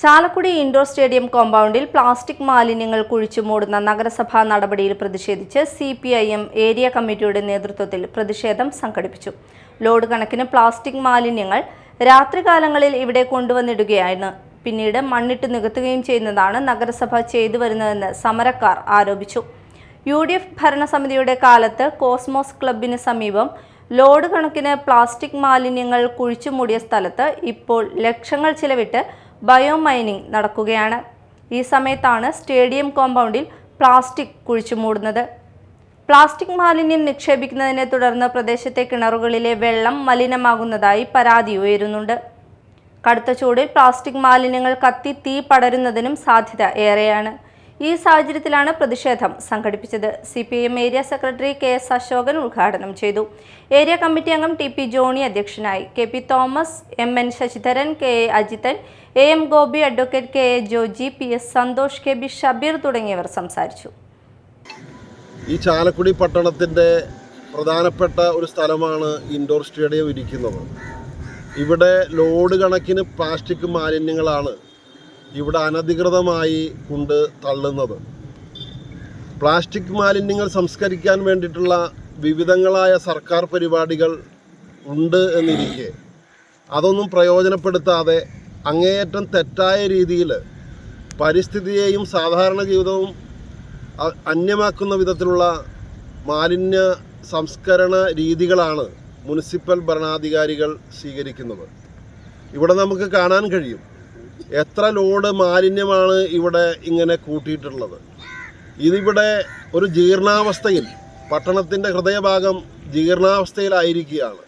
Chalakudy indoor stadium കോമ്പൗണ്ടിൽ plastic മാലിന്യങ്ങൾ കുഴിച്ചു മൂടുന്ന നഗരസഭാ നടപടിയിൽ പ്രതിഷേധിച്ച് C P I M area കമ്മിറ്റിയുടെ നേതൃത്വത്തിൽ പ്രതിഷേധം സംഘടിപ്പിച്ചു. ലോഡ് കണക്കിന് പ്ലാസ്റ്റിക് മാലിന്യങ്ങൾ രാത്രികാലങ്ങളിൽ ഇവിടെ കൊണ്ടുവന്നിടുകയാണ് പിന്നീട് മണ്ണിട്ട് നികത്തുകയും ചെയ്യുന്നതാണ് നഗരസഭ ചെയ്തു വരുന്നതെന്ന് സമരക്കാർ ആരോപിച്ചു. യു ഡി എഫ് ഭരണസമിതിയുടെ കാലത്ത് കോസ്മോസ് ക്ലബിന് സമീപം ലോഡ് കണക്കിന് പ്ലാസ്റ്റിക് മാലിന്യങ്ങൾ കുഴിച്ചുമൂടിയ സ്ഥലത്ത് ഇപ്പോൾ ലക്ഷങ്ങൾ ചിലവിട്ട് ബയോ മൈനിങ് നടക്കുകയാണ്. ഈ സമയത്താണ് സ്റ്റേഡിയം കോമ്പൗണ്ടിൽ പ്ലാസ്റ്റിക് കുഴിച്ചു മൂടുന്നത്. പ്ലാസ്റ്റിക് മാലിന്യം നിക്ഷേപിക്കുന്നതിനെ തുടർന്ന് പ്രദേശത്തെ കിണറുകളിലെ വെള്ളം മലിനമാകുന്നതായി പരാതി ഉയരുന്നുണ്ട്. കടുത്ത ചൂടിൽ പ്ലാസ്റ്റിക് മാലിന്യങ്ങൾ കത്തി തീ പടരുന്നതിനും സാധ്യത ഏറെയാണ്. ഈ സാഹചര്യത്തിലാണ് പ്രതിഷേധം സംഘടിപ്പിച്ചത്. C P M area secretary K S Ashokan ഉദ്ഘാടനം ചെയ്തു. ഏരിയ കമ്മിറ്റി അംഗം ടി പി ജോണി അധ്യക്ഷനായി. K P Thomas M N Sasidharan K A Ajithan A M Gopi advocate K A Joji P S Santhosh K B Shabeer തുടങ്ങിയവർ സംസാരിച്ചു. ഈ ചാലക്കുടി പട്ടണത്തിന്റെ പ്രധാനപ്പെട്ട ഒരു സ്ഥലമാണ് ഇൻഡോർ സ്റ്റേഡിയം ഇരിക്കുന്നത്. ഇവിടെ ലോഡ് കണക്കിന് പ്ലാസ്റ്റിക് മാലിന്യങ്ങളാണ് ഇവിടെ അനധികൃതമായി കൊണ്ട് തള്ളുന്നത്. പ്ലാസ്റ്റിക് മാലിന്യങ്ങൾ സംസ്കരിക്കാൻ വേണ്ടിയിട്ടുള്ള വിവിധങ്ങളായ സർക്കാർ പരിപാടികൾ ഉണ്ട് എന്നിരിക്കെ. അതൊന്നും പ്രയോജനപ്പെടുത്താതെ അങ്ങേയറ്റം തെറ്റായ രീതിയിൽ പരിസ്ഥിതിയെയും സാധാരണ ജീവിതവും അന്യമാക്കുന്ന വിധത്തിലുള്ള മാലിന്യ സംസ്കരണ രീതികളാണ് മുനിസിപ്പൽ ഭരണാധികാരികൾ സ്വീകരിക്കുന്നത്. ഇവിടെ നമുക്ക് കാണാൻ കഴിയും. എത്ര ലോഡ് മാലിന്യമാണ് ഇവിടെ ഇങ്ങനെ കൂട്ടിയിട്ടുള്ളത്? ഇതിവിടെ ഒരു ജീർണാവസ്ഥയിൽ പട്ടണത്തിന്റെ ഹൃദയഭാഗം ജീർണാവസ്ഥയിലായിരിക്കുകയാണ്.